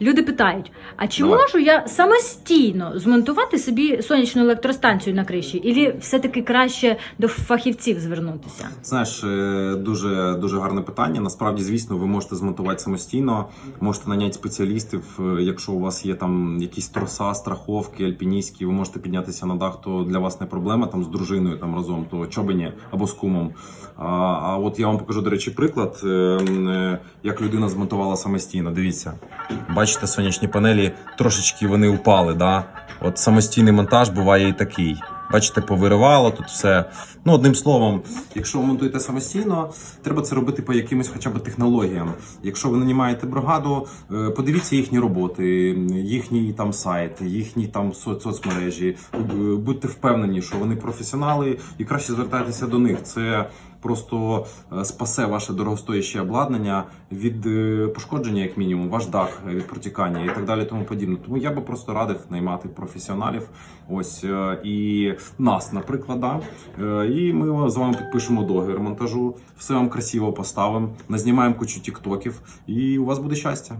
Люди питають: а чи Давай. можу я самостійно змонтувати собі сонячну електростанцію на криші? Ілі все-таки краще до фахівців звернутися? Знаєш, е, дуже дуже гарне питання. Насправді, звісно, ви можете змонтувати самостійно, можете наняти спеціалістів. е, Якщо у вас є там якісь троса, страховки, альпіністські, ви можете піднятися на дах, то для вас не проблема там з дружиною там разом, то чоби ні, або з кумом. А, а от я вам покажу, до речі, приклад, е, м, е, як людина змонтувала самостійно. Дивіться, бачите, сонячні панелі трошечки вони упали. Да? От самостійний монтаж буває і такий. Бачите, повиривало тут все. Ну, одним словом, якщо ви монтуєте самостійно, треба це робити по якимось хоча б технологіям. Якщо ви нанімаєте бригаду, е, подивіться їхні роботи, їхній там сайт, їхні там соцмережі. Е, Будьте впевнені, що вони професіонали, і краще звертайтеся до них. Це просто е, спасе ваше дорогостояще обладнання від е, пошкодження, як мінімум, ваш дах е, від протікання і так далі, тому подібне. Тому я би просто радив наймати професіоналів. Ось і нас, наприклад, да. І ми з вами підпишемо договір монтажу, все вам красиво поставимо, назнімаємо кучу тіктоків, і у вас буде щастя.